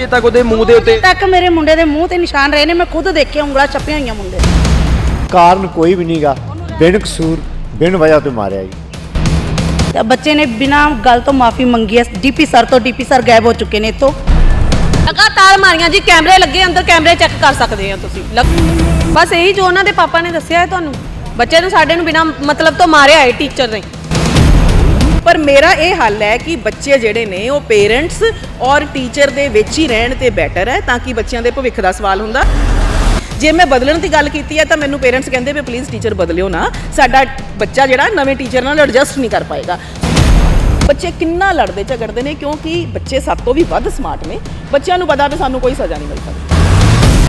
ਵਜੇ ਤੱਕ ਉਹਦੇ ਮੂੰਹ ਦੇ ਉੱਤੇ ਤੱਕ ਮੇਰੇ ਮੁੰਡੇ ਦੇ ਮੂੰਹ ਤੇ ਨਿਸ਼ਾਨ ਰਹੇ ਨੇ ਮੈਂ ਖੁਦ ਦੇਖੇ ਉਂਗਲਾਂ ਚੱਪੀਆਂ ਹੋਈਆਂ ਮੁੰਡੇ ਦੇ ਕਾਰਨ ਕੋਈ ਵੀ ਨਹੀਂਗਾ ਬਿਨ ਕਸੂਰ ਬਿਨ ਵਜ੍ਹਾ ਤੋਂ ਮਾਰਿਆ ਜੀ। ਤੇ ਬੱਚੇ ਨੇ ਬਿਨਾਂ ਗੱਲ ਤੋਂ ਮਾਫੀ ਮੰਗੀ ਹੈ ਡੀਪੀ ਸਰ ਤੋਂ ਡੀਪੀ ਸਰ ਗਾਇਬ ਹੋ ਚੁੱਕੇ ਨੇ ਇੱਥੋਂ। ਲਗਾਤਾਰ ਮਾਰੀਆਂ ਜੀ ਕੈਮਰੇ ਲੱਗੇ ਅੰਦਰ ਕੈਮਰੇ ਚੈੱਕ ਕਰ ਸਕਦੇ ਆ ਤੁਸੀਂ। ਲਗ- ਬਸ ਇਹੀ ਜੋ ਉਹਨਾਂ ਦੇ ਪਾਪਾ ਨੇ ਦੱਸਿਆ ਹੈ ਤੁਹਾਨੂੰ। ਬੱਚੇ ਨੂੰ ਸਾਡੇ ਨੂੰ ਬਿਨਾ ਮਤਲਬ ਤੋਂ ਮਾਰਿਆ ਹੈ ਟੀਚਰ ਨੇ। ਪਰ ਮੇਰਾ ਇਹ ਹੱਲ ਹੈ ਕਿ ਬੱਚੇ ਜਿਹੜੇ ਨੇ ਉਹ ਪੇਰੈਂਟਸ ਔਰ ਟੀਚਰ ਦੇ ਵਿੱਚ ਹੀ ਰਹਿਣ ਤੇ ਬੈਟਰ ਹੈ ਤਾਂ ਕਿ ਬੱਚਿਆਂ ਦੇ ਭਵਿੱਖ ਦਾ ਸਵਾਲ ਹੁੰਦਾ। ਜੇ ਮੈਂ ਬਦਲਣ ਦੀ ਗੱਲ ਕੀਤੀ ਹੈ ਤਾਂ ਮੈਨੂੰ ਪੇਰੈਂਟਸ ਕਹਿੰਦੇ ਵੀ ਪਲੀਜ਼ ਟੀਚਰ ਬਦਲਿਓ ਨਾ। ਸਾਡਾ ਬੱਚਾ ਜਿਹੜਾ ਨਵੇਂ ਟੀਚਰ ਨਾਲ ਐਡਜਸਟ ਨਹੀਂ ਕਰ ਪਾਏਗਾ। ਬੱਚੇ ਕਿੰਨਾ ਲੜਦੇ ਝਗੜਦੇ ਨੇ ਕਿਉਂਕਿ ਬੱਚੇ ਸਭ ਤੋਂ ਵੀ ਵੱਧ ਸਮਾਰਟ ਨੇ। ਬੱਚਿਆਂ ਨੂੰ ਪਤਾ ਵੀ ਸਾਨੂੰ ਕੋਈ ਸਜ਼ਾ ਨਹੀਂ ਮਿਲ ਸਕਦੀ।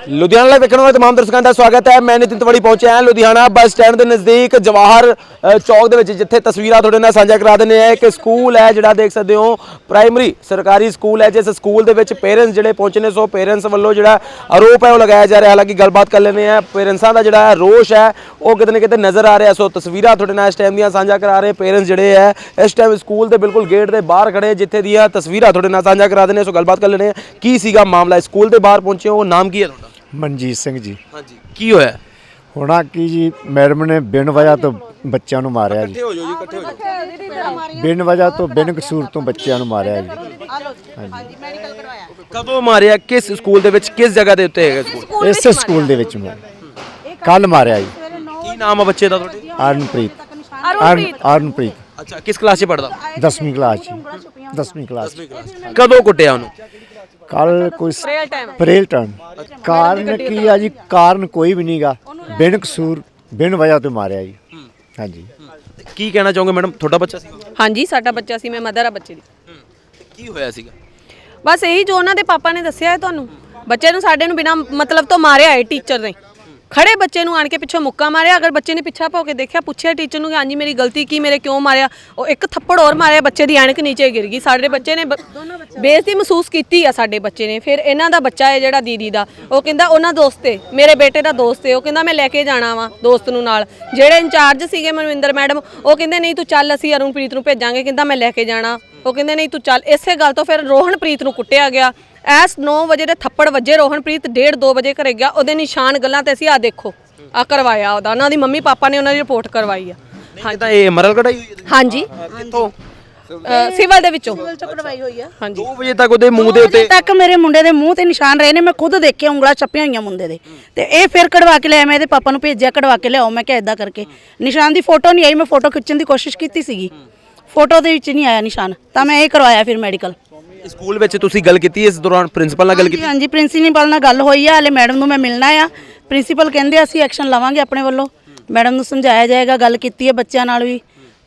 ਲੁਧਿਆਣਾ ਲਾਈਵ ਵੇਖਣ ਵਾਲੇ ਤਮਾਮ ਦਰਸ਼ਕਾਂ ਦਾ ਸਵਾਗਤ ਹੈ। ਮੈਂ ਨਿਤਿਨ ਤਵੜੀ ਪਹੁੰਚਿਆ ਹਾਂ ਲੁਧਿਆਣਾ ਬੱਸ ਸਟੈਂਡ ਦੇ ਨਜ਼ਦੀਕ ਜਵਾਹਰ ਅ, ਚੌਕ ਦੇ ਵਿੱਚ ਜਿੱਥੇ ਤਸਵੀਰਾਂ ਤੁਹਾਡੇ ਨਾਲ ਸਾਂਝਾ ਕਰਾ ਦਿੰਦੇ ਆ ਇੱਕ ਸਕੂਲ ਹੈ ਜਿਹੜਾ ਦੇਖ ਸਕਦੇ ਹੋ ਪ੍ਰਾਇਮਰੀ ਸਰਕਾਰੀ ਸਕੂਲ ਹੈ ਜਿਸ ਸਕੂਲ ਦੇ ਵਿੱਚ ਪੇਰੈਂਟਸ ਜਿਹੜੇ ਪਹੁੰਚੇ ਨੇ ਸੋ ਪੇਰੈਂਟਸ ਵੱਲੋਂ ਜਿਹੜਾ ਆਰੋਪ ਹੈ ਉਹ ਲਗਾਇਆ ਜਾ ਰਿਹਾ। ਹਾਲਾਂਕਿ ਗੱਲਬਾਤ ਕਰ ਲੈਂਦੇ ਆ ਪੇਰੈਂਟਸਾਂ ਦਾ ਜਿਹੜਾ ਰੋਸ਼ ਹੈ ਉਹ ਕਿਤੇ ਨਾ ਕਿਤੇ ਨਜ਼ਰ ਆ ਰਿਹਾ। ਸੋ ਤਸਵੀਰਾਂ ਤੁਹਾਡੇ ਨਾਲ ਇਸ ਟਾਈਮ ਦੀਆਂ ਸਾਂਝਾ ਕਰਾ ਰਹੇ ਪੇਰੈਂਟਸ ਜਿਹੜੇ ਹੈ ਇਸ ਟਾਈਮ ਸਕੂਲ ਦੇ ਬਿਲਕੁਲ ਗੇਟ ਦੇ ਬਾਹਰ ਖੜੇ ਜਿੱਥੇ ਦੀਆਂ ਤਸਵੀਰਾਂ ਤੁਹਾਡੇ ਨਾਲ ਸਾਂਝਾ ਕਰਾ ਦਿੰਦੇ ਹਾਂ। ਸੋ ਗੱਲਬਾਤ ਕਰ ਲੈਂਦੇ ਆ ਕੀ ਸੀਗਾ ਮਾਮਲਾ? ਸਕੂਲ ਦੇ ਬਾਹਰ ਪਹੁੰਚੇ ਹੋ ਨਾਮ ਕੀ ਹੈ ਤੁਹਾਡਾ? ਮਨਜੀਤ ਸਿੰਘ ਜੀ। ਹਾਂਜੀ। ਕੀ ਹੋਇਆ? ਹੋਣਾ ਕੀ ਜੀ ਮੈਡਮ ਨੇ ਬਿਨ ਵਜ੍ਹਾ ਤੋਂ ਬੱਚਿਆਂ ਨੂੰ ਮਾਰਿਆ ਜੀ। ਹੋ ਜਾਓ ਜੀ ਇਕੱਠੇ ਹੋ ਜਾਓ। ਬਿਨ ਵਜ੍ਹਾ ਤੋਂ ਬਿਨ ਕਸੂਰ ਤੋਂ ਬੱਚਿਆਂ ਨੂੰ ਮਾਰਿਆ ਜੀ। ਕਦੋਂ ਮਾਰਿਆ? ਕਿਸ ਸਕੂਲ ਦੇ ਵਿੱਚ ਕਿਸ ਜਗ੍ਹਾ ਦੇ ਉੱਤੇ ਹੈਗਾ ਸਕੂਲ? ਇਸੇ ਸਕੂਲ ਦੇ ਵਿੱਚ ਮੈਂ ਕੱਲ ਮਾਰਿਆ ਜੀ। ਕੀ ਨਾਮ ਆ ਬੱਚੇ ਦਾ ਤੁਹਾਡੇ? ਅਰਨਪ੍ਰੀਤ ਅਰਨ- ਅਰਨਪ੍ਰੀਤ ਅੱਛਾ ਕਿਸ ਕਲਾਸ 'ਚ ਪੜਦਾ 10ਵੀਂ ਕਲਾਸ ਚ। 10ਵੀਂ ਕਲਾਸ। ਕਦੋਂ ਕੁੱਟਿਆ ਉਹਨੂੰ? ਕੱਲ ਕੋਈ Prayer time। ਪ੍ਰੇਲ ਟਾਈਮ ਕਾਰਨ ਕੀ ਆ ਜੀ? ਕਾਰਨ ਕੋਈ ਵੀ ਨਹੀਂਗਾ। ਬਿਨ ਕਸੂਰ ਬਿਨ ਵਜ੍ਹਾ ਤੋਂ ਮਾਰਿਆ ਜੀ। ਹਾਂਜੀ। ਕੀ ਕਹਿਣਾ ਚਾਹੋਗੇ ਮੈਡਮ? ਤੁਹਾਡਾ ਬੱਚਾ ਸੀ? ਹਾਂਜੀ ਸਾਡਾ ਬੱਚਾ ਸੀ ਮੈਂ ਮਦਰ ਆ ਬੱਚੇ ਦੀ। ਕੀ ਹੋਇਆ ਸੀਗਾ? ਬਸ ਇਹੀ ਜੋ ਉਹਨਾਂ ਦੇ ਪਾਪਾ ਨੇ ਦੱਸਿਆ ਹੈ ਤੁਹਾਨੂੰ। ਬੱਚੇ ਨੂੰ ਸਾਡੇ ਨੂੰ ਬਿਨਾ ਮਤਲਬ ਤੋਂ ਮਾਰਿਆ ਹੈ ਟੀਚਰ ਨੇ। ਖੜੇ ਬੱਚੇ ਨੂੰ ਆਣ ਕੇ ਪਿੱਛੋਂ ਮੁੱਕਾ ਮਾਰਿਆ ਅਗਰ ਬੱਚੇ ਨੇ ਪਿੱਛਾ ਭੌ ਕੇ ਦੇਖਿਆ ਪੁੱਛਿਆ ਟੀਚਰ ਨੂੰ ਕਿ ਹਾਂਜੀ ਮੇਰੀ ਗਲਤੀ ਕੀ ਮੇਰੇ ਕਿਉਂ ਮਾਰਿਆ? ਉਹ ਇੱਕ ਥੱਪੜ ਹੋਰ ਮਾਰਿਆ ਬੱਚੇ ਦੀ ਐਨਕ ਨੀਚੇ ਗਿਰ ਗਈ। ਸਾਡੇ ਬੱਚੇ ਨੇ ਬੇਇੱਜ਼ਤੀ ਮਹਿਸੂਸ ਕੀਤੀ ਆ ਸਾਡੇ ਬੱਚੇ ਨੇ। ਫਿਰ ਇਹਨਾਂ ਦਾ ਬੱਚਾ ਹੈ ਜਿਹੜਾ ਦੀਦੀ ਦਾ। ਉਹ ਕਹਿੰਦਾ ਉਹਨਾਂ ਦੋਸਤ ਹੈ ਮੇਰੇ ਬੇਟੇ ਦਾ ਦੋਸਤ ਹੈ ਉਹ ਕਹਿੰਦਾ ਮੈਂ ਲੈ ਕੇ ਜਾਣਾ ਵਾ ਦੋਸਤ ਨੂੰ ਨਾਲ। ਜਿਹੜੇ ਇੰਚਾਰਜ ਸੀਗੇ ਮਨਵਿੰਦਰ ਮੈਡਮ ਉਹ ਕਹਿੰਦੇ ਨਹੀਂ ਤੂੰ ਚੱਲ ਅਸੀਂ ਅਰੁਣਪ੍ਰੀਤ ਨੂੰ ਭੇਜਾਂਗੇ। ਕਹਿੰਦਾ ਮੈਂ ਲੈ ਕੇ ਜਾਣਾ। ਉਹ ਕਹਿੰਦੇ ਨਹੀਂ ਤੂੰ ਚੱਲ। ਇਸੇ ਗੱਲ ਤੋਂ ਫਿਰ ਰੋਹਨਪ੍ਰੀਤ ਨੂੰ ਕੁੱਟਿਆ ਗਿਆ। ਐਸ 9 ਵਜੇ ਦੇ ਥੱਪੜ ਵੱਜੇ ਰੋਹਨਪ੍ਰੀਤ 1:30 2 ਵਜੇ ਘਰੇ ਗਿਆ। ਉਹਦੇ ਨਿਸ਼ਾਨ ਗੱਲਾਂ ਤੇ ਅਸੀਂ ਆ ਦੇਖੋ ਆ ਕਰਵਾਇਆ ਉਹਦਾ। ਉਹਨਾਂ ਦੀ ਮੰਮੀ ਪਾਪਾ ਨੇ ਉਹਨਾਂ ਦੀ ਰਿਪੋਰਟ ਕਰਵਾਈ ਆ। ਨਹੀਂ ਤਾਂ ਇਹ ਮਰਲ ਕਢਾਈ ਹੋਈ ਹੈ ਹਾਂਜੀ ਕਿੱਥੋਂ? ਸਿਵਲ ਦੇ ਵਿੱਚੋਂ। ਕਢਵਾਈ ਹੋਈ ਆ। ਹਾਂਜੀ। 2 ਵਜੇ ਤੱਕ ਉਹਦੇ ਮੂੰਹ ਦੇ ਉੱਤੇ ਤੱਕ ਮੇਰੇ ਮੁੰਡੇ ਦੇ ਮੂੰਹ ਤੇ ਨਿਸ਼ਾਨ ਰਹੇ ਨੇ। ਮੈਂ ਖੁਦ ਦੇਖੇ ਉਂਗਲਾਂ ਚੱਪੀਆਂ ਹੋਈਆਂ ਮੁੰਡੇ ਦੇ। ਤੇ ਇਹ ਫਿਰ ਕਢਵਾ ਕੇ ਲਿਆ ਮੈਂ ਇਹਦੇ ਪਾਪਾ ਨੂੰ ਭੇਜਿਆ ਕਢਵਾ ਕੇ ਲਿਆਓ। ਮੈਂ ਕਿਹਾ ਇਦਾਂ ਕਰਕੇ। ਨਿਸ਼ਾਨ ਦੀ ਫੋਟੋ ਨਹੀਂ ਆਈ ਮੈਂ ਫੋਟੋ ਖਿੱਚਣ ਦੀ ਕੋਸ਼ਿਸ਼ ਕੀਤੀ ਸੀਗੀ। ਫੋਟੋ ਦੇ ਵਿੱਚ ਨਹੀਂ ਆਇਆ ਨਿਸ਼ਾਨ। ਤਾਂ ਮੈਂ ਇਹ ਕਰਵਾਇਆ ਫਿਰ ਮੈਡੀਕਲ। ਸਕੂਲ ਵਿੱਚ ਤੁਸੀਂ ਗੱਲ ਕੀਤੀ ਇਸ ਦੌਰਾਨ ਪ੍ਰਿੰਸੀਪਲ ਨਾਲ ਗੱਲ ਕੀਤੀ? ਹਾਂਜੀ ਪ੍ਰਿੰਸੀਪਲ ਨਾਲ ਗੱਲ ਹੋਈ ਆ ਹਲੇ ਮੈਡਮ ਨੂੰ ਮੈਂ ਮਿਲਣਾ ਆ। ਪ੍ਰਿੰਸੀਪਲ ਕਹਿੰਦੇ ਅਸੀਂ ਐਕਸ਼ਨ ਲਵਾਂਗੇ ਆਪਣੇ ਵੱਲੋਂ। ਮੈਡਮ ਨੂੰ ਸਮਝਾਇਆ ਜਾਏਗਾ ਗੱਲ ਕੀਤੀ ਹੈ ਬੱਚਿਆਂ ਨਾਲ ਵੀ।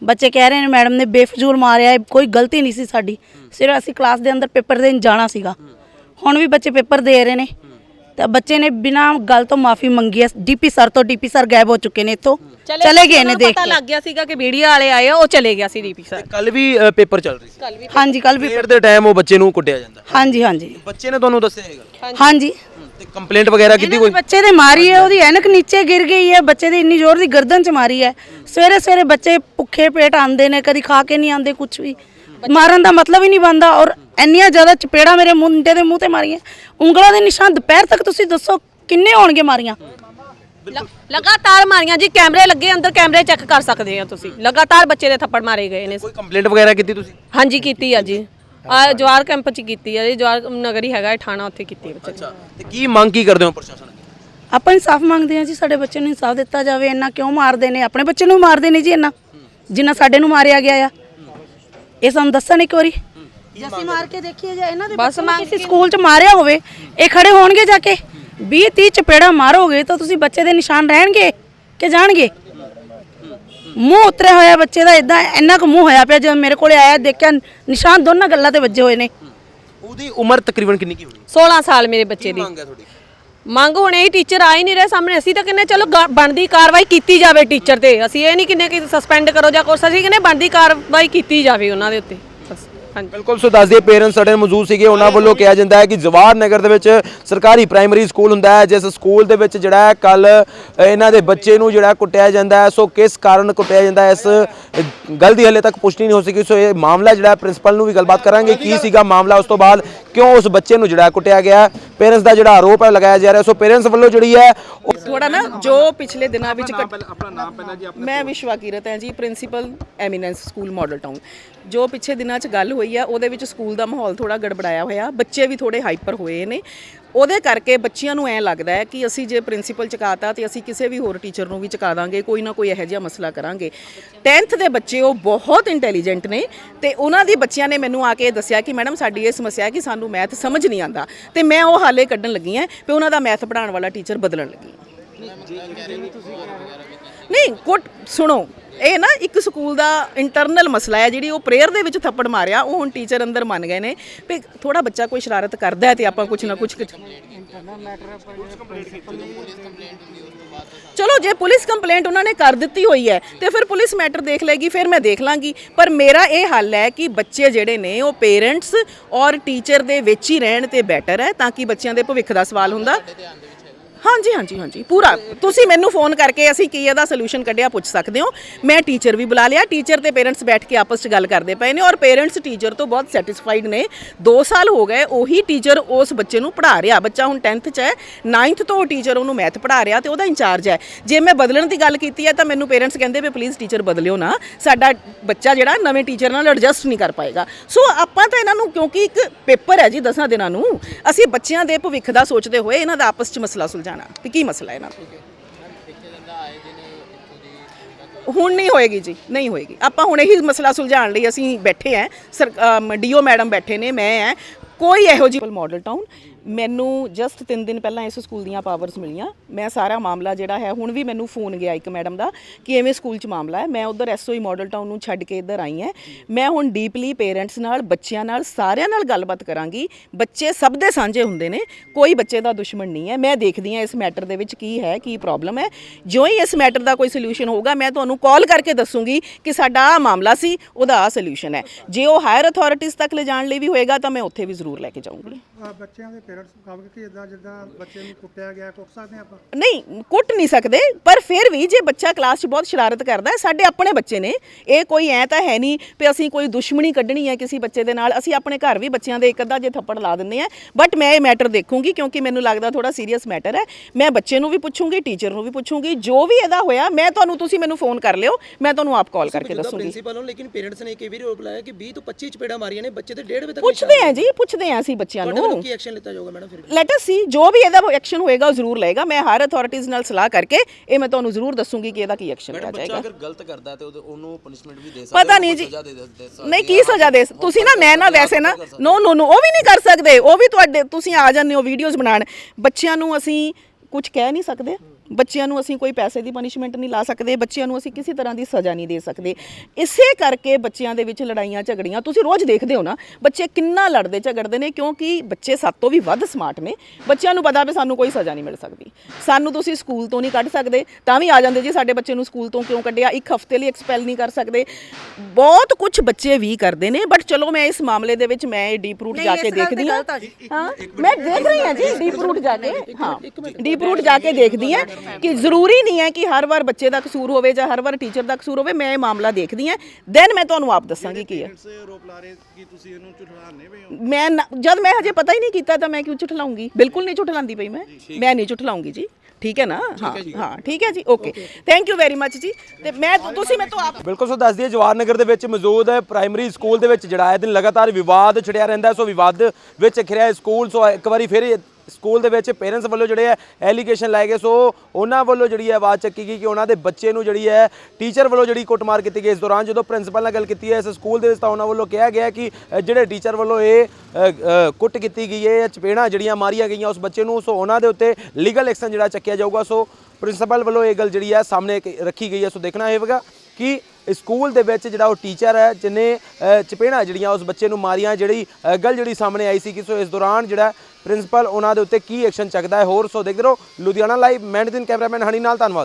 ਬੱਚੇ ਕਹਿ ਰਹੇ ਨੇ ਮੈਡਮ ਨੇ ਬੇਫਜ਼ੂਲ ਮਾਰਿਆ ਹੈ, ਕੋਈ ਗਲਤੀ ਨਹੀਂ ਸੀ ਸਾਡੀ। ਸਿਰਫ ਅਸੀਂ ਕਲਾਸ ਦੇ ਅੰਦਰ ਪੇਪਰ ਦੇਣ ਜਾਣਾ ਸੀਗਾ। ਹੁਣ ਵੀ ਬੱਚੇ ਪੇਪਰ ਦੇ ਰਹੇ ਨੇ। ਤਾਂ ਬੱਚੇ ਨੇ ਬਿਨਾਂ ਗੱਲ ਤੋਂ ਮਾਫੀ ਮੰਗੀ ਹੈ। ਡੀਪੀ ਸਰ ਤੋਂ ਡੀਪੀ ਸਰ ਗਾਇਬ ਹੋ ਚੁੱਕੇ ਨੇ ਇੱਥੋਂ। ਚਲੇ ਗਏ ਨੇ ਦੇਖ ਪਤਾ ਲੱਗ ਗਿਆ ਸੀਗਾ ਕਿ ਮੀਡੀਆ ਵਾਲੇ ਆਏ ਆ ਉਹ ਚਲੇ ਗਿਆ ਸੀ ਡੀਪੀ ਸਰ। ਕੱਲ ਵੀ ਅ, ਪੇਪਰ ਚੱਲ ਰਹੀ ਸੀ। ਹਾਂਜੀ ਕੱਲ ਵੀ ਪੇੜ ਦੇ ਟਾਈਮ ਉਹ ਬੱਚੇ ਨੂੰ ਕੁੱਟਿਆ ਜਾਂਦਾ। ਹਾਂਜੀ ਹਾਂਜੀ। ਬੱਚੇ ਨੇ ਤੁਹਾਨੂੰ ਦੱਸਿਆ ਹੈਗਾ ਹਾਂਜੀ। ਤੇ ਕੰਪਲੇਂਟ ਵਗੈਰਾ ਕੀਤੀ ਕੋਈ? ਬੱਚੇ ਦੇ ਮਾਰੀ ਹੈ ਉਹਦੀ ਐਨਕ ਨੀਚੇ ਗਿਰ ਗਈ ਹੈ ਬੱਚੇ ਦੀ ਇੰਨੀ ਜ਼ੋਰ ਦੀ ਗਰਦਨ 'ਚ ਮਾਰੀ ਹੈ। ਸਵੇਰੇ ਸਵੇਰੇ ਬੱਚੇ ਭੁੱਖੇ ਪੇਟ ਆਉਂਦੇ ਨੇ ਕਦੀ ਖਾ ਕੇ ਨਹੀਂ ਆਉਂਦੇ ਕੁਝ ਵੀ। ਮਾਰਨ ਦਾ ਮਤਲਬ ਹੀ ਨਹੀਂ ਬਣਦਾ ਔਰ ਇੰਨੀਆਂ ਜ਼ਿਆਦਾ ਚਪੇੜਾ ਮੇਰੇ ਮੁੰਡੇ ਦੇ ਮੂੰਹ ਤੇ ਮਾਰੀਆਂ। ਉਂਗਲਾਂ ਦੇ ਨਿਸ਼ਾਨ ਦੁਪਹਿਰ ਤੱਕ ਤੁਸੀਂ ਦੱਸੋ ਕਿੰਨੇ ਹੋਣਗੇ ਮਾਰੀਆਂ? ਲ- ਲਗਾਤਾਰ ਮਾਰੀਆਂ ਜੀ ਕੈਮਰੇ ਲੱਗੇ ਅੰਦਰ ਕੈਮਰੇ ਚੈੱਕ ਕਰ ਸਕਦੇ ਆ ਤੁਸੀਂ। ਲਗਾਤਾਰ ਬੱਚੇ ਦੇ ਥੱਪੜ ਮਾਰੇ ਗਏ ਨੇ। ਕੋਈ ਕੰਪਲੇਂਟ ਵਗੈਰਾ ਕੀਤੀ ਤੁਸੀਂ? ਹਾਂਜੀ ਕੀਤੀ ਆ ਜੀ। ਆ ਜਵਾਰ ਕੈਂਪ ਚ ਕੀਤੀ ਆ ਜੀ ਜਵਾਰ ਨਗਰੀ ਹੈਗਾ ਇਹ ਥਾਣਾ ਉੱਥੇ ਕੀਤੀ ਆ ਬੱਚੇ ਨੇ। ਤੇ ਕੀ ਮੰਗ ਕੀ ਕਰਦੇ ਹੋ ਪ੍ਰਸ਼ਾਸਨ ਅੱਗੇ? ਆਪਾਂ ਇਨਸਾਫ ਮੰਗਦੇ ਹਾਂ ਜੀ ਸਾਡੇ ਬੱਚੇ ਨੂੰ ਇਨਸਾਫ ਦਿੱਤਾ ਜਾਵੇ ਇੰਨਾ ਕਿਉਂ ਮਾਰਦੇ ਨੇ? ਆਪਣੇ ਬੱਚੇ ਨੂੰ ਮਾਰਦੇ ਨੇ ਜੀ ਇੰਨਾ। ਜਿੰਨਾ ਸਾਡੇ ਨੂੰ ਮਾਰਿਆ ਗਿਆ ਆ। ਇਹ ਸਾਨੂੰ ਦੱਸਣ ਇੱਕ ਵਾਰੀ। ਜੇ ਅਸੀਂ ਮਾਰ ਕੇ ਦੇਖੀਏ ਜਾਂ ਇਹਨਾਂ ਦੇ ਬਸ ਮੰਗ ਕਿਸੇ ਸਕੂਲ 'ਚ ਮਾਰਿਆ ਹੋਵੇ ਇਹ ਖੜੇ ਹੋਣਗੇ ਜਾ ਕੇ। 20 30 ਚਪੇੜਾ ਮਾਰੋਗੇ ਤਾਂ ਤੁਸੀਂ ਬੱਚੇ ਦੇ ਨਿਸ਼ਾਨ ਰਹਿਣਗੇ ਕਿ ਜਾਣਗੇ? ਮੂੰਹ ਉਤਰਿਆ ਹੋਇਆ ਬੱਚੇ ਦਾ ਇਦਾਂ ਇੰਨਾ ਕੁ ਮੂੰਹ ਹੋਇਆ ਪਿਆ ਜਦੋਂ ਮੇਰੇ ਕੋਲੇ ਆਇਆ ਦੇਖਿਆ ਨਿਸ਼ਾਨ ਦੋਨਾਂ ਗੱਲਾਂ ਤੇ ਵੱਜੇ ਹੋਏ ਨੇ। ਉਹਦੀ ਉਮਰ ਤਕਰੀਬਨ ਕਿੰਨੀ ਕੀ ਹੋਣੀ? 16 ਸਾਲ ਮੇਰੇ ਬੱਚੇ ਦੀ। ਮੰਗ ਹੈ ਤੁਹਾਡੀ? ਮੰਗ ਹੁਣ ਇਹ ਟੀਚਰ ਆ ਹੀ ਨਹੀਂ ਰਹੇ ਸਾਹਮਣੇ। ਅਸੀਂ ਤਾਂ ਕਹਿੰਦੇ ਚਲੋ ਗਾ- ਬਣਦੀ ਕਾਰਵਾਈ ਕੀਤੀ ਜਾਵੇ ਟੀਚਰ ਤੇ। ਅਸੀਂ ਇਹ ਨਹੀਂ ਕਿੰਨੇ ਕਿ ਸਸਪੈਂਡ ਕਰੋ ਜਾਂ ਕੁਛ। ਅਸੀਂ ਕਹਿੰਦੇ ਬਣਦੀ ਕਾਰਵਾਈ ਕੀਤੀ ਜਾਵੇ ਉਹਨਾਂ ਦੇ ਉੱਤੇ। ਬਿਲਕੁਲ ਸੋ ਦੱਸ ਦਈਏ ਪੇਰੈਂਟਸ ਸਾਡੇ ਨਾਲ ਮੌਜੂਦ ਸੀਗੇ। ਉਹਨਾਂ ਵੱਲੋਂ ਕਿਹਾ ਜਾਂਦਾ ਹੈ ਕਿ ਜਵਾਹਰ ਨਗਰ ਦੇ ਵਿੱਚ ਸਰਕਾਰੀ ਪ੍ਰਾਇਮਰੀ ਸਕੂਲ ਹੁੰਦਾ ਹੈ ਜਿਸ ਸਕੂਲ ਦੇ ਵਿੱਚ ਜਿਹੜਾ ਹੈ ਕੱਲ ਇਹਨਾਂ ਦੇ ਬੱਚੇ ਨੂੰ ਜਿਹੜਾ ਕੁੱਟਿਆ ਜਾਂਦਾ ਹੈ। ਸੋ ਕਿਸ ਕਾਰਨ ਕੁੱਟਿਆ ਜਾਂਦਾ ਹੈ ਇਸ ਗੱਲ ਦੀ ਹਲੇ ਤੱਕ ਪੁਸ਼ਟੀ ਨਹੀਂ ਹੋ ਸਕੀ। ਸੋ ਇਹ ਮਾਮਲਾ ਜਿਹੜਾ ਪ੍ਰਿੰਸੀਪਲ ਨੂੰ ਵੀ ਗੱਲਬਾਤ ਕਰਾਂਗੇ ਕੀ ਸੀਗਾ ਮਾਮਲਾ ਉਸ ਤੋਂ ਬਾਅਦ ਕਿਉਂ ਉਸ ਬੱਚੇ ਨੂੰ ਜਿਹੜਾ ਕੁੱਟਿਆ ਗਿਆ ਪੇਰੈਂਟਸ ਦਾ ਜਿਹੜਾ ਆਰੋਪ ਹੈ ਲਗਾਇਆ ਜਾ ਰਿਹਾ ਸੋ ਪੇਰੈਂਟਸ ਵੱਲੋਂ ਜਿਹੜੀ ਹੈ ਉਹ ਥੋੜਾ ਨਾ ਜੋ ਪਿਛਲੇ ਦਿਨਾਂ ਵਿੱਚ ਆਪਣਾ ਨਾਮ ਪਹਿਲਾਂ ਜੀ ਮੈਂ ਵਿਸ਼ਵਾ ਕੀਰਤ ਹਾਂ ਜੀ principal eminence school model town ਜੋ ਪਿਛਲੇ ਦਿਨਾਂ 'ਚ ਗੱਲ ਹੋਈ ਆ ਉਹਦੇ ਵਿੱਚ ਸਕੂਲ ਦਾ ਮਾਹੌਲ ਥੋੜਾ ਗੜਬੜਾਇਆ ਹੋਇਆ ਬੱਚੇ ਵੀ ਥੋੜੇ ਹਾਈਪਰ ਹੋਏ ਨੇ ਉਹਦੇ ਕਰਕੇ ਬੱਚਿਆਂ ਨੂੰ ਐ ਲੱਗਦਾ ਹੈ ਕਿ ਅਸੀਂ ਜੇ ਪ੍ਰਿੰਸੀਪਲ ਚਕਾਤਾ ਤੇ ਅਸੀਂ ਕਿਸੇ ਵੀ ਹੋਰ ਟੀਚਰ ਨੂੰ ਵੀ ਚਕਾ ਦਾਂਗੇ ਕੋਈ ਨਾ ਕੋਈ ਇਹੋ ਜਿਹਾ ਮਸਲਾ ਕਰਾਂਗੇ 10th ਦੇ ਬੱਚੇ ਉਹ ਬਹੁਤ ਇੰਟੈਲੀਜੈਂਟ ਨੇ ਤੇ ਉਹਨਾਂ ਦੀ ਬੱਚਿਆਂ ਨੇ ਮੈਨੂੰ ਆ ਕੇ ਦੱਸਿਆ ਕਿ ਮੈਡਮ ਸਾਡੀ ਇਹ ਸਮੱਸਿਆ ਹੈ ਕਿ ਸਾਨੂੰ ਮੈਥ ਸਮਝ ਨਹੀਂ ਆਂਦਾ ਤੇ ਮੈਂ ਉਹ ਹਾਲੇ ਕੱਢਣ ਲੱਗੀ ਹਾਂ ਤੇ ਉਹਨਾਂ ਦਾ ਮੈਥ ਪੜਾਉਣ ਵਾਲਾ ਟੀਚਰ ਬਦਲਣ ਲੱਗੀ ਹਾਂ ਨਹੀਂ, ਕੁੱਟ, ਸੁਣੋ, ਇਹ ਨਾ ਇੱਕ ਸਕੂਲ ਦਾ ਇੰਟਰਨਲ ਮਸਲਾ ਹੈ, ਜਿਹੜੀ ਉਹ ਪ੍ਰੇਅਰ ਦੇ ਵਿੱਚ ਥੱਪੜ ਮਾਰਿਆ, ਉਹ ਹੁਣ ਟੀਚਰ ਅੰਦਰ ਮੰਨ ਗਏ ਨੇ ਵੀ ਥੋੜਾ ਬੱਚਾ ਕੋਈ ਸ਼ਰਾਰਤ ਕਰਦਾ ਹੈ ਤੇ ਆਪਾਂ ਕੁਝ ਨਾ ਕੁਝ ਚਲੋ, ਜੇ ਪੁਲਿਸ ਕੰਪਲੇਂਟ ਉਹਨਾਂ ਨੇ ਕਰ ਦਿੱਤੀ ਹੋਈ ਹੈ, ਤੇ ਫਿਰ ਪੁਲਿਸ ਮੈਟਰ ਦੇਖ ਲੇਗੀ ਫਿਰ ਮੈਂ ਦੇਖ ਲਾਂਗੀ। ਪਰ ਮੇਰਾ ਇਹ ਹੱਲ ਹੈ ਕਿ ਬੱਚੇ ਜਿਹੜੇ ਨੇ, ਉਹ ਪੇਰੈਂਟਸ ਔਰ ਟੀਚਰ ਦੇ ਵਿੱਚ ਹੀ ਰਹਿਣ ਤੇ ਬੈਟਰ ਹੈ, ਤਾਂ ਕਿ ਬੱਚਿਆਂ ਦੇ ਭਵਿੱਖ ਦਾ ਸਵਾਲ ਹੁੰਦਾ। ਹਾਂਜੀ ਹਾਂਜੀ ਹਾਂਜੀ। ਪੂਰਾ। ਤੁਸੀਂ ਮੈਨੂੰ ਫੋਨ ਕਰਕੇ ਅਸੀਂ ਕੀ ਇਹਦਾ ਸੋਲੂਸ਼ਨ ਕੱਢਿਆ ਪੁੱਛ ਸਕਦੇ ਹੋ। ਮੈਂ ਟੀਚਰ ਵੀ ਬੁਲਾ ਲਿਆ। ਟੀਚਰ ਤੇ ਪੇਰੈਂਟਸ ਬੈਠ ਕੇ ਆਪਸ 'ਚ ਗੱਲ ਕਰਦੇ ਪਏ ਨੇ ਔਰ ਪੇਰੈਂਟਸ ਟੀਚਰ ਤੋਂ ਬਹੁਤ ਸੈਟੀਸਫਾਈਡ ਨੇ। 2 ਸਾਲ ਹੋ ਗਏ, ਉਹੀ ਟੀਚਰ ਉਸ ਬੱਚੇ ਨੂੰ ਪੜ੍ਹਾ ਰਿਹਾ। ਬੱਚਾ ਹੁਣ 10th 'ਚ ਹੈ। 9th ਤੋਂ ਟੀਚਰ ਉਹਨੂੰ ਮੈਥ ਪੜ੍ਹਾ ਰਿਹਾ ਤੇ ਉਹਦਾ ਇੰਚਾਰਜ ਹੈ। ਜੇ ਮੈਂ ਬਦਲਣ ਦੀ ਗੱਲ ਕੀਤੀ ਹੈ ਤਾਂ ਮੈਨੂੰ ਪੇਰੈਂਟਸ ਕਹਿੰਦੇ ਵੀ ਪਲੀਜ਼ ਟੀਚਰ ਬਦਲਿਓ ਨਾ। ਸਾਡਾ ਬੱਚਾ ਜਿਹੜਾ ਨਵੇਂ ਟੀਚਰ ਨਾਲ ਐਡਜਸਟ ਨਹੀਂ ਕਰ ਪਾਏਗਾ। ਸੋ ਆਪਾਂ ਤਾਂ ਇਹਨਾਂ ਨੂੰ ਕਿਉਂਕਿ ਇੱਕ ਪੇਪਰ ਹੈ ਜੀ 10 ਦਿਨਾਂ ਨੂੰ। ਅਸੀਂ ਬੱਚਿਆਂ ਦੇ ਭਵਿੱਖ ਦਾ ਸੋਚਦੇ ਹੋਏ ਇਹਨਾਂ ਦਾ ਆਪਸ 'ਚ ਮਸਲਾ ਸੁਲਝਾ ਸੁਲਝਾਣਾ ਵੀ ਕੀ ਮਸਲਾ ਹੈ। ਇਹਨਾਂ ਦਾ ਹੁਣ ਨਹੀਂ ਹੋਏਗੀ ਜੀ ਨਹੀਂ ਹੋਏਗੀ। ਆਪਾਂ ਹੁਣ ਇਹੀ ਮਸਲਾ ਸੁਲਝਾਉਣ ਲਈ ਅਸੀਂ ਬੈਠੇ ਆਂ ਡੀਓ ਮੈਡਮ ਬੈਠੇ ਨੇ ਮੈਂ ਐ ਕੋਈ ਇਹੋ ਜਿਹੀ ਮਾਡਲ ਟਾਊਨ ਮੈਨੂੰ ਜਸਟ 3 ਦਿਨ ਪਹਿਲਾਂ ਇਸ ਸਕੂਲ ਦੀਆਂ ਪਾਵਰਸ ਮਿਲੀਆਂ। ਮੈਂ ਸਾਰਾ ਮਾਮਲਾ ਜਿਹੜਾ ਹੈ, ਹੁਣ ਵੀ ਮੈਨੂੰ ਫੋਨ ਗਿਆ ਇੱਕ ਮੈਡਮ ਦਾ ਕਿ ਐਵੇਂ ਸਕੂਲ 'ਚ ਮਾਮਲਾ ਹੈ। ਮੈਂ ਉਧਰ ਐਸਓਈ ਮਾਡਲ ਟਾਊਨ ਨੂੰ ਛੱਡ ਕੇ ਇੱਧਰ ਆਈ ਹਾਂ। ਮੈਂ ਹੁਣ ਡੀਪਲੀ ਪੇਰੈਂਟਸ ਨਾਲ, ਬੱਚਿਆਂ ਨਾਲ, ਸਾਰਿਆਂ ਨਾਲ ਗੱਲਬਾਤ ਕਰਾਂਗੀ। ਬੱਚੇ ਸਭ ਦੇ ਸਾਂਝੇ ਹੁੰਦੇ ਨੇ, ਕੋਈ ਬੱਚੇ ਦਾ ਦੁਸ਼ਮਣ ਨਹੀਂ ਹੈ। ਮੈਂ ਦੇਖਦੀ ਹਾਂ ਇਸ ਮੈਟਰ ਦੇ ਵਿੱਚ ਕੀ ਹੈ, ਕੀ ਪ੍ਰੋਬਲਮ ਹੈ। ਜੋ ਹੀ ਇਸ ਮੈਟਰ ਦਾ ਕੋਈ ਸੋਲੂਸ਼ਨ ਹੋਊਗਾ, ਮੈਂ ਤੁਹਾਨੂੰ ਕਾਲ ਕਰਕੇ ਦੱਸੂਗੀ ਕਿ ਸਾਡਾ ਆ ਮਾਮਲਾ ਸੀ, ਉਹਦਾ ਆ ਸੋਲੂਸ਼ਨ ਹੈ। ਜੇ ਉਹ ਹਾਇਰ ਅਥਾਰਟੀਜ਼ ਤੱਕ ਲਿਜਾਣ ਲਈ ਵੀ ਹੋਏਗਾ, ਤਾਂ ਮੈਂ ਉੱਥੇ ਵੀ ਜ਼ਰੂਰ ਲੈ ਕੇ ਜਾਊਂਗੀ। ਬੱਚਿਆਂ ਦੇ ਪੇਰੈਂਟਸ ਮੁਤਾਬਕ ਕਿ ਇਦਾਂ ਜਿੱਦਾਂ ਬੱਚੇ ਨੂੰ ਕੁੱਟਿਆ ਗਿਆ ਕੁੱਟ ਸਕਦੇ ਆਪਾਂ? ਨਹੀਂ ਕੁੱਟ ਨਹੀਂ ਸਕਦੇ ਪਰ ਫਿਰ ਵੀ ਜੇ ਬੱਚਾ ਕਲਾਸ 'ਚ ਬਹੁਤ ਸ਼ਰਾਰਤ ਕਰਦਾ ਹੈ ਸਾਡੇ ਆਪਣੇ ਬੱਚੇ ਨੇ। ਇਹ ਕੋਈ ਐ ਤਾਂ ਹੈ ਨਹੀਂ ਵੀ ਅਸੀਂ ਕੋਈ ਦੁਸ਼ਮਣੀ ਕੱਢਣੀ ਹੈ ਕਿਸੇ ਬੱਚੇ ਦੇ ਨਾਲ ਅਸੀਂ ਆਪਣੇ ਘਰ ਵੀ ਬੱਚਿਆਂ ਦੇ ਇੱਕ ਅੱਧਾ ਜੇ ਥੱਪੜ ਲਾ ਦਿੰਦੇ ਆ ਬਟ ਮੈਂ ਇਹ ਮੈਟਰ ਦੇਖੂੰਗੀ ਕਿਉਂਕਿ ਮੈਨੂੰ ਲੱਗਦਾ ਥੋੜਾ ਸੀਰੀਅਸ ਮੈਟਰ ਹੈ। ਮੈਂ ਬੱਚੇ ਨੂੰ ਵੀ ਪੁੱਛੂੰਗੀ ਟੀਚਰ ਨੂੰ ਵੀ ਪੁੱਛੂੰਗੀ ਜੋ ਵੀ ਇਹਦਾ ਹੋਇਆ ਮੈਂ ਤੁਹਾਨੂੰ ਤੁਸੀਂ ਮੈਨੂੰ ਫੋਨ ਕਰ ਲਿਓ ਮੈਂ ਤੁਹਾਨੂੰ ਆਪ ਕਾਲ ਕਰਕੇ ਦੱਸੂੰਗੀ। ਪ੍ਰਿੰਸੀਪਲ ਨੂੰ ਲੇਕਿਨ ਪੇਰੈਂਟਸ ਨੇ ਕਈ ਵਾਰੀ ਆਰੋਪ ਲਾਇਆ ਕਿ 20 ਤੋਂ 25 ਚਪੇੜਾ ਮਾਰੀਆਂ ਨੇ ਬੱਚੇ ਤੇ 1.5 ਵਜੇ ਤੱਕ ਪੁੱਛਦੇ ਆ ਜੀ ਪੁੱਛਦੇ ਆ ਅਸੀਂ ਬੱਚਿਆਂ ਨੂੰ। ਕੀ ਐਕਸ਼ਨ ਲਿੱਤਾ ਮੈਡਮ ਫਿਰ ਲੈਟ ਅਸ ਸੀ ਜੋ ਵੀ ਇਹਦਾ ਐਕਸ਼ਨ ਹੋਏਗਾ ਉਹ ਜ਼ਰੂਰ ਲਏਗਾ। ਮੈਂ ਹਰ ਅਥਾਰਟੀਜ਼ ਨਾਲ ਸਲਾਹ ਕਰਕੇ ਇਹ ਮੈਂ ਤੁਹਾਨੂੰ ਜ਼ਰੂਰ ਦੱਸੂੰਗੀ ਕਿ ਇਹਦਾ ਕੀ ਐਕਸ਼ਨ ਲਿਆ ਜਾਏਗਾ। ਅਗਰ ਗਲਤ ਕਰਦਾ ਤੇ ਉਹਨੂੰ ਪਨਿਸ਼ਮੈਂਟ ਵੀ ਦੇ ਪਤਾ ਨਹੀਂ ਜੀ। ਨਹੀਂ ਕੀ ਸਜ਼ਾ ਦੇ ਤੁਸੀਂ ਨਾ ਮੈਂ ਨਾ ਵੈਸੇ ਨਾ ਨੋ ਨੋ ਨੋ ਉਹ ਵੀ ਨਹੀਂ ਕਰ ਸਕਦੇ। ਉਹ ਵੀ ਤੁਹਾਡੇ ਤੁਸੀਂ ਆ ਜਾਂਦੇ ਹੋ ਵੀਡੀਓਜ਼ ਬਣਾਉਣ। ਬੱਚਿਆਂ ਨੂੰ ਅਸੀਂ ਕੁਝ ਕਹਿ ਨਹੀਂ ਸਕਦੇ। ਬੱਚਿਆਂ ਨੂੰ ਅਸੀਂ ਕੋਈ ਪੈਸੇ ਦੀ ਪਨਿਸ਼ਮੈਂਟ ਨਹੀਂ ਲਾ ਸਕਦੇ ਬੱਚਿਆਂ ਨੂੰ ਅਸੀਂ ਕਿਸੇ ਤਰ੍ਹਾਂ ਦੀ ਸਜ਼ਾ ਨਹੀਂ ਦੇ ਸਕਦੇ। ਇਸੇ ਕਰਕੇ ਬੱਚਿਆਂ ਦੇ ਵਿੱਚ ਲੜਾਈਆਂ ਝਗੜੀਆਂ ਤੁਸੀਂ ਰੋਜ਼ ਦੇਖਦੇ ਹੋ ਨਾ ਬੱਚੇ ਕਿੰਨਾ ਲੜਦੇ ਝਗੜਦੇ ਨੇ ਕਿਉਂਕਿ ਬੱਚੇ ਸੱਤ ਤੋਂ ਵੀ ਵੱਧ ਸਮਾਰਟ ਨੇ। ਬੱਚਿਆਂ ਨੂੰ ਪਤਾ ਵੀ ਸਾਨੂੰ ਕੋਈ ਸਜ਼ਾ ਨਹੀਂ ਮਿਲ ਸਕਦੀ। ਸਾਨੂੰ ਤੁਸੀਂ ਸਕੂਲ ਤੋਂ ਨਹੀਂ ਕੱਢ ਸਕਦੇ ਤਾਂ ਵੀ ਆ ਜਾਂਦੇ ਜੀ ਸਾਡੇ ਬੱਚੇ ਨੂੰ ਸਕੂਲ ਤੋਂ ਕਿਉਂ ਕੱਢਿਆ? ਇੱਕ ਹਫ਼ਤੇ ਲਈ ਐਕਸਪੈਲ ਨਹੀਂ ਕਰ ਸਕਦੇ। ਬਹੁਤ ਕੁਝ ਬੱਚੇ ਵੀ ਕਰਦੇ ਨੇ ਬਟ ਚਲੋ ਮੈਂ ਇਸ ਮਾਮਲੇ ਦੇ ਵਿੱਚ ਮੈਂ ਡੀਪ ਰੂਟ ਜਾ ਕੇ ਦੇਖਦੀ ਹਾਂ। ਹਾਂ ਮੈਂ ਦੇਖ ਰਹੀ ਹਾਂ ਜੀ ਡੀਪ ਰੂਟ ਜਾ ਕੇ। ਹਾਂ ਡੀਪ ਰੂਟ ਜਾ ਕੇ ਦੇਖਦੀ ਹਾਂ। ਕਿ ਜ਼ਰੂਰੀ ਨਹੀਂ ਹੈ ਕਿ ਹਰ ਵਾਰ ਬੱਚੇ ਦਾ ਕਸੂਰ ਹੋਵੇ ਜਾਂ ਹਰ ਵਾਰ ਟੀਚਰ ਦਾ ਕਸੂਰ ਹੋਵੇ ਮੈਂ ਇਹ ਮਾਮਲਾ ਦੇਖਦੀ ਹਾਂ। ਦੈਨ ਮੈਂ ਤੁਹਾਨੂੰ ਆਪ ਦੱਸਾਂਗੀ ਕੀ ਹੈ। ਰੋਪ ਲਾ ਰਹੇ ਕਿ ਤੁਸੀਂ ਇਹਨੂੰ ਝੁਠਲਾਣੇ ਮੈਂ ਨਾ- ਜਦ ਮੈਂ ਹਜੇ ਪਤਾ ਹੀ ਨਹੀਂ ਕੀਤਾ ਤਾਂ ਮੈਂ ਕਿਉਂ ਝੁਠਲਾਉਂਗੀ? ਬਿਲਕੁਲ ਨਹੀਂ ਝੁਠਲਾਉਂਦੀ ਪਈ ਮੈਂ। ਮੈਂ ਨਹੀਂ ਝੁਠਲਾਉਂਗੀ ਜੀ। ਠੀਕ ਹੈ ਨਾ? ਹਾਂ ਹਾਂ ਠੀਕ ਹੈ ਜੀ। Okay thank you very much ਜੀ। ਤੇ ਮੈਂ ਤੁਸੀਂ ਤੋਂ ਆਪ ਬਿਲਕੁਲ ਸੋ ਦੱਸ ਦਈਏ ਜਵਾਹਰ ਨਗਰ ਦੇ ਵਿੱਚ ਮੌਜੂਦ ਹੈ। ਪ੍ਰਾਇਮਰੀ ਸਕੂਲ ਦੇ ਵਿੱਚ ਜਿਹੜਾ ਦਿਨ ਲਗਾਤਾਰ ਵਿਵਾਦ ਛਿੜਿਆ ਰਹਿੰਦਾ ਹੈ। ਸੋ ਵਿਵਾਦ ਵਿੱਚ ਖਿਰਿਆ ਇਹ ਸਕੂਲ ਸੋ ਇੱਕ ਵਾਰੀ ਫਿਰ ਇਹ ਸਕੂਲ ਦੇ ਵਿੱਚ ਪੇਰੈਂਟਸ ਵੱਲੋਂ ਜਿਹੜੇ ਹੈ ਐਲੀਗੇਸ਼ਨ ਲਾਏ ਗਏ। ਸੋ ਉਹਨਾਂ ਵੱਲੋਂ ਜਿਹੜੀ ਹੈ ਆਵਾਜ਼ ਚੱਕੀ ਗਈ ਕਿ ਉਹਨਾਂ ਦੇ ਬੱਚੇ ਨੂੰ ਜਿਹੜੀ ਹੈ ਟੀਚਰ ਵੱਲੋਂ ਜਿਹੜੀ ਕੁੱਟਮਾਰ ਕੀਤੀ ਗਈ। ਇਸ ਦੌਰਾਨ ਜਦੋਂ ਪ੍ਰਿੰਸੀਪਲ ਨਾਲ ਗੱਲ ਕੀਤੀ ਹੈ ਇਸ ਸਕੂਲ ਦੇ ਵਿੱਚ, ਤਾਂ ਉਹਨਾਂ ਵੱਲੋਂ ਕਿਹਾ ਗਿਆ ਕਿ ਜਿਹੜੇ ਟੀਚਰ ਵੱਲੋਂ ਇਹ ਕੁੱਟ ਕੀਤੀ ਗਈ ਹੈ ਚਪੇੜਾਂ ਜਿਹੜੀਆਂ ਮਾਰੀਆਂ ਗਈਆਂ ਉਸ ਬੱਚੇ ਨੂੰ, ਸੋ ਉਹਨਾਂ ਦੇ ਉੱਤੇ ਲੀਗਲ ਐਕਸ਼ਨ ਜਿਹੜਾ ਚੱਕਿਆ ਜਾਊਗਾ। ਸੋ ਪ੍ਰਿੰਸੀਪਲ ਵੱਲੋਂ ਇਹ ਗੱਲ ਜਿਹੜੀ ਹੈ ਸਾਹਮਣੇ ਰੱਖੀ ਗਈ ਹੈ। ਸੋ ਦੇਖਣਾ ਹੋਵੇਗਾ ਕਿ ਸਕੂਲ ਦੇ ਵਿੱਚ ਜਿਹੜਾ ਉਹ ਟੀਚਰ ਹੈ, ਜਿਨੇ ਚਪੇੜਾਂ ਜਿਹੜੀਆਂ ਉਸ ਬੱਚੇ ਨੂੰ ਮਾਰੀਆਂ, ਜਿਹੜੀ ਗੱਲ ਜਿਹੜੀ ਸਾਹਮਣੇ ਆਈ ਸੀ ਕਿ ਸੋ ਇਸ ਦੌਰਾਨ ਜਿਹੜਾ ਪ੍ਰਿੰਸੀਪਲ ਉਹਨਾਂ ਦੇ ਉੱਤੇ ਕੀ ਐਕਸ਼ਨ ਚੱਕਦਾ ਹੈ, ਹੋਰ ਸੋ ਦੇਖਦੇ ਰਹੋ। ਲੁਧਿਆਣਾ ਲਾਈਵ, ਮੈਂ ਦਿਨ ਕੈਮਰਾਮੈਨ ਹਣੀ ਨਾਲ, ਧੰਨਵਾਦ।